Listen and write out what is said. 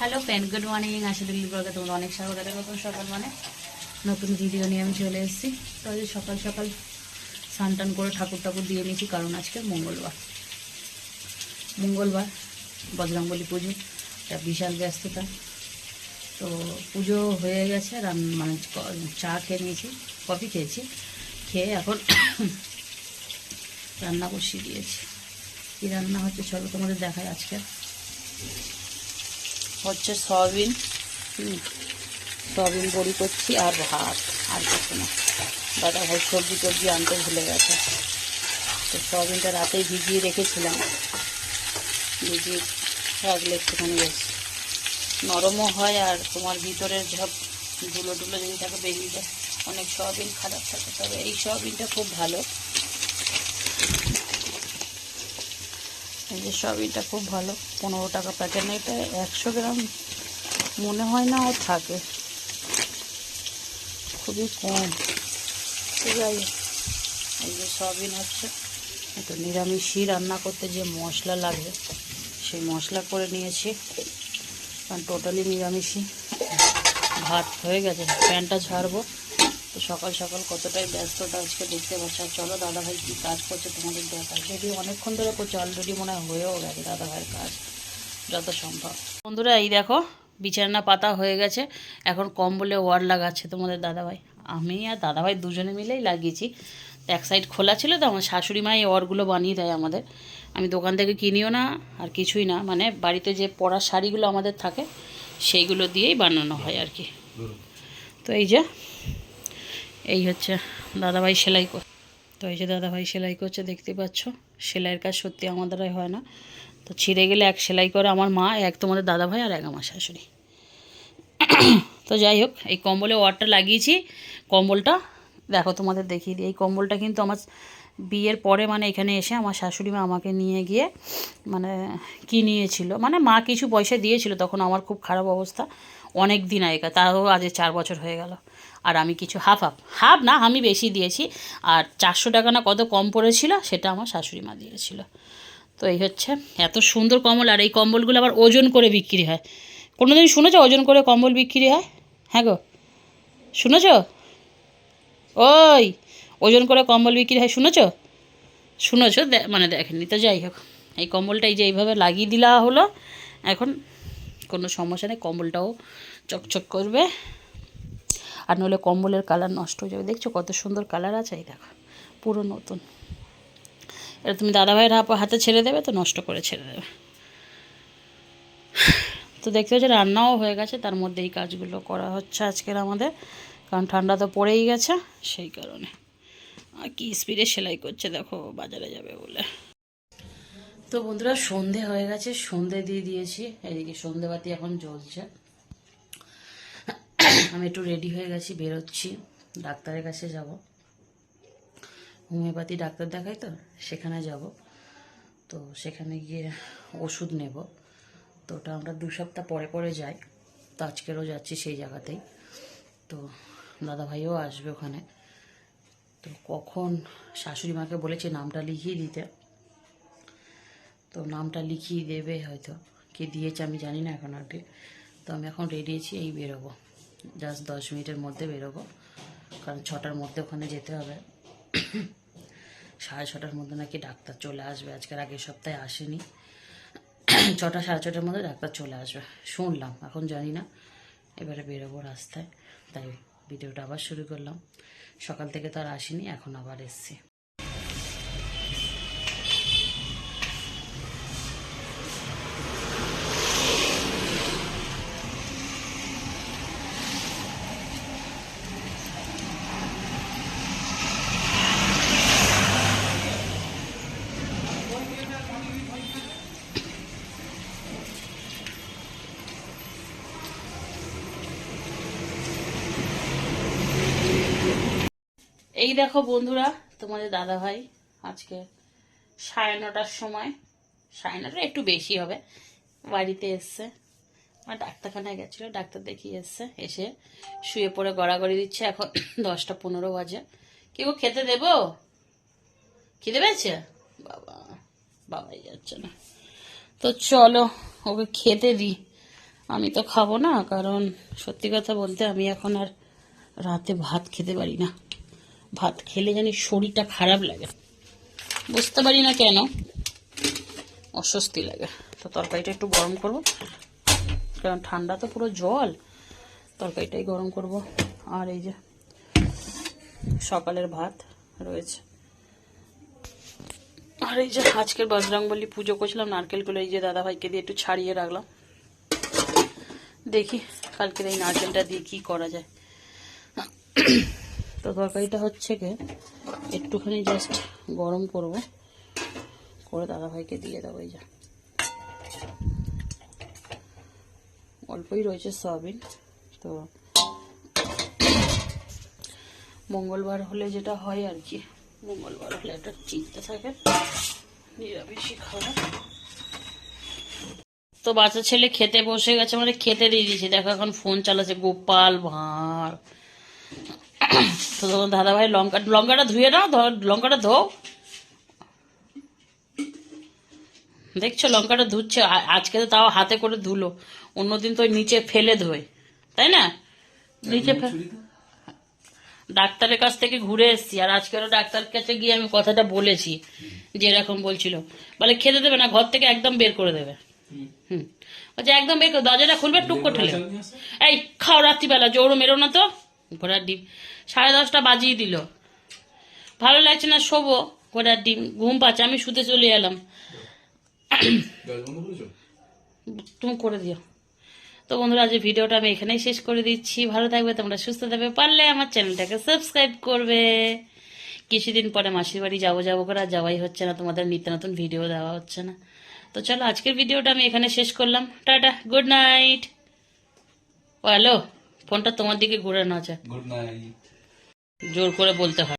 Hello friend good morning আশা দিল্লি ব্লগে তোমরা অনেক স্বাগত। নতুন সকাল মানে নতুন ভিডিও নিয়ে আমি চলে এসেছি। তো সকাল সকাল স্নান টান করে ঠাকুর ঠাকুর দিয়ে নিয়েছি, কারণ আজকে মঙ্গলবার। মঙ্গলবার, বজরংবলী পুজো, একটা বিশাল ব্যস্ততা। তো পুজো হয়ে গেছে রান মানে চা খেয়ে নিয়েছি, কফি খেয়েছি। খেয়ে এখন রান্না বসিয়ে দিয়েছি। কী রান্না হচ্ছে চলো তোমাদের দেখায় আজকে। হচ্ছে সয়াবিন সয়াবিন বড়ি করছি আর ভাত, আর কিছু না। দাদা ভাই সবজি টবজি আনতে ভুলে গেছে। তো সয়াবিনটা রাতেই ভিজিয়ে রেখেছিলাম। ভিজিয়ে রাখলে একটুখানি বেশ নরমও হয় আর তোমার ভিতরের সব ধুলো টুলো যদি থাকে বেরিয়ে যায়, অনেক সয়াবিন খারাপ থাকে। তবে এই সয়াবিনটা খুব ভালো। এই যে সয়াবিনটা খুব ভালো। পনেরো টাকা প্যাকেট না, এটা একশো গ্রাম। মনে হয় না ও থাকে। খুবই কম। তো যাই এই যে সয়াবিন হচ্ছে। একটু নিরামিষই রান্না করতে যে মশলা লাগে, সেই মশলা করে নিয়েছি। কারণ টোটালি নিরামিষই। ভাত হয়ে গেছে, প্যানটা ঝাড়বো। তো সকাল সকাল কতটাই ব্যস্ততা আজকে দেখতে পাচ্ছি। আর চলো দাদাভাই কী কাজ করছে তোমাদের দেখা যদি অনেকক্ষণ ধরে করছে অলরেডি মনে হয় হয়েও গেছে দাদাভাইয়ের কাজ যত সম্ভব। বন্ধুরা এই দেখো বিছানা পাতা হয়ে গেছে। এখন কম্বলে ওয়ার লাগাচ্ছে তোমাদের দাদাভাই। আমি আর দাদাভাই দুজনে মিলেই লাগিয়েছি। এক সাইড খোলা ছিল তো আমার শাশুড়ি মা এই ওয়ারগুলো বানিয়ে দেয় আমাদের। আমি দোকান থেকে কিনিও না আর কিছুই না। মানে বাড়িতে যে পরার শাড়িগুলো আমাদের থাকে সেইগুলো দিয়েই বানানো হয় আর কি। তো এই যে এই হচ্ছে দাদাভাই সেলাই কর, তো এই যে দাদাভাই সেলাই করছে, দেখতে পাচ্ছ? সেলাইয়ের কাজ সত্যি আমাদের হয় না। তো ছিঁড়ে গেলে এক সেলাই করে আমার মা, এক তোমাদের দাদাভাই আর এক আমার শাশুড়ি। তো যাই হোক, এই কম্বলে ওয়ারটা লাগিয়েছি। কম্বলটা, দেখো তোমাদের দেখিয়ে দিই। এই কম্বলটা কিন্তু আমার বিয়ের পরে মানে এখানে এসে আমার শাশুড়ি মা আমাকে নিয়ে গিয়ে মানে কিনিয়েছিল। মানে মা কিছু পয়সা দিয়েছিল, তখন আমার খুব খারাপ অবস্থা। অনেক দিন আগেকার, তাও আজ চার বছর হয়ে গেল। আর আমি কিছু হাফ হাফ হাফ না, আমি বেশি দিয়েছি। আর চারশো টাকা না কত কম পড়েছিল, সেটা আমার শাশুড়ি মা দিয়েছিল। তো এই হচ্ছে, এত সুন্দর কম্বল, আর এই কম্বলগুলো আবার ওজন করে বিক্রি হয়। কোনো দিন শুনেছো ওজন করে কম্বল বিক্রি হয়? হ্যাঁ গো। শুনেছো? ওই, ওজন করে কম্বল বিক্রি হয়, শুনেছ? শুনেছো মানে দেখেনি তো যাই হোক। এই কম্বলটা এই যে এইভাবে লাগিয়ে দিলা হলো, এখন কোনো সমস্যা নেই, কম্বলটাও চকচক করবে। আর নইলে কম্বলের কালার নষ্ট হয়ে যাবে। দেখছ কত সুন্দর কালার আছে, এই দেখো, পুরো নতুন। এটা তুমি দাদাভাইয়ের হাত- হাতে ছেড়ে দেবে তো নষ্ট করে ছেড়ে দেবে। তো দেখতে হচ্ছে রান্নাও হয়ে গেছে, তার মধ্যে এই কাজগুলো করা হচ্ছে আজকের আমাদের। কারণ ঠান্ডা তো পড়েই গেছে, সেই কারণে। আর কি স্পিডে সেলাই করছে, দেখো, বাজারে যাবে বলে। তো বন্ধুরা, সন্ধে হয়ে গেছে, সন্ধে দিয়ে দিয়েছি। এদিকে সন্ধেবাতি এখন জ্বলছে। আমি একটু রেডি হয়ে গেছি, বেরোচ্ছি। ডাক্তারের কাছে যাব। হোমিওপ্যাথি ডাক্তার দেখাই তো, সেখানে যাব। তো সেখানে গিয়ে ওষুধ নেব। তো ওটা আমরা দু সপ্তাহ পরে পরে যাই। তো আজকেরও যাচ্ছি সেই জায়গাতেই। তো দাদা ভাইও আসবে ওখানে। তো কখন? শাশুড়ি মাকে বলেছে নামটা লিখিয়ে দিতে। তো নামটা লিখিয়ে দেবে হয়তো। কে দিয়েছে আমি জানি না এখন কি তো আমি এখন রেডি আছি, এই বেরোবো। জাস্ট দশ মিনিটের মধ্যে বেরোবো। কারণ ছটার মধ্যে ওখানে যেতে হবে। সাড়ে ছটার মধ্যে নাকি ডাক্তার চলে আসবে। আজকের আগের সপ্তাহে আসেনি। ছটা সাড়ে ছটার মধ্যে ডাক্তার চলে আসবে। শুনলাম, এখন জানি না। এবারে বেরোবো রাস্তায়। তাই ভিডিওটা আবার শুরু করলাম। সকাল থেকে তো আর আসিনি, এখন আবার এসছি। এই দেখো বন্ধুরা, তোমাদের দাদা ভাই আজকে সাড়ে নটার সময়, সাড়ে নটা একটু বেশি হবে, বাড়িতে এসছে। আমার ডাক্তারখানায় গেছিল, ডাক্তার দেখিয়ে এসছে, এসে শুয়ে পড়ে গড়াগড়ি দিচ্ছে, এখন দশটা পনেরো বাজে। কেউ খেতে দেবো? খিদে পেয়েছে? বাবা, বাবাই যাচ্ছে না। তো চলো, ওকে খেতে দিই। আমি তো খাব না, কারণ সত্যি কথা বলতে আমি এখন আর রাতে ভাত খেতে পারি না। ভাত খেলে জানি শরীরটা খারাপ লাগে। বুঝতে পারি না কেন। অস্বস্তি লাগে। তো তরকারিটা একটু গরম করব। কারণ ঠান্ডা তো পুরো জল। তরকারিটাই গরম করব। আর এই যে সকালের ভাত রয়েছে। আর এই যে আজকের বজরংবলী পুজো করছিলাম নারকেলগুলো এই যে দাদাভাইকে দিয়ে একটু ছাড়িয়ে রাখলাম। দেখি কালকের এই নারকেলটা দিয়ে কি করা যায়। তো তরকারিটা হচ্ছে কি, একটুখানি জাস্ট গরম করব। করে দাদাভাইকে দিয়ে দেবো এই যা। অল্পই রয়েছে সয়াবিন, তো মঙ্গলবার হলে যেটা হয় আর কি, মঙ্গলবার হলে একটা চিন্তা থাকে, নিরামিষই খাওয়া তো বাচ্চা ছেলে খেতে বসে গেছে মানে খেতে দিয়ে দিয়েছি। দেখো এখন ফোন চালাচ্ছে, গোপাল ভাঁড়। তো তখন দাদা ভাই লঙ্কা লঙ্কাটা ধুয়ে নাও লঙ্কাটা ধো দেখছ লঙ্কাটা ধুচ্ছে আজকে তো তাও হাতে করে ধুলো। অন্যদিন তো নিচে ফেলে ধোয় তাই না? নিচে ডাক্তারের কাছ থেকে ঘুরে এসেছি আর আজকেরও ডাক্তারের কাছে গিয়ে আমি কথাটা বলেছি যে এরকম বলছিল। বলে খেতে দেবে না ঘর থেকে একদম বের করে দেবে। হুম। বলছে একদম বের করে দরজাটা খুলবে টুক করে ঠেলে এই খাও রাত্রিবেলা জোরও মেরো না তো। ঘোড়ার ডিম। সাড়ে দশটা বাজিয়ে দিল। ভালো লাগছে না শোবো ঘোড়ার ডিম। ঘুম পাচ্ছে আমি শুতে চলে এলাম। তুমি করে দিও। তো বন্ধুরা আজ ভিডিওটা আমি এখানেই শেষ করে দিচ্ছি। ভালো থাকবে তোমরা সুস্থ থাকবে। পারলে আমার চ্যানেলটাকে সাবস্ক্রাইব করবে। কিছুদিন পরে মাসির বাড়ি যাব যাব করে আর যাওয়াই হচ্ছে না। তোমাদের নিত্য নতুন ভিডিও দেওয়া হচ্ছে না। তো চলো আজকের ভিডিওটা আমি এখানে শেষ করলাম। Tata good night. ও হ্যালো। ফোনটা তোমার দিকে ঘুরানো যায় গুড নাইট জোর করে বলতে হয়।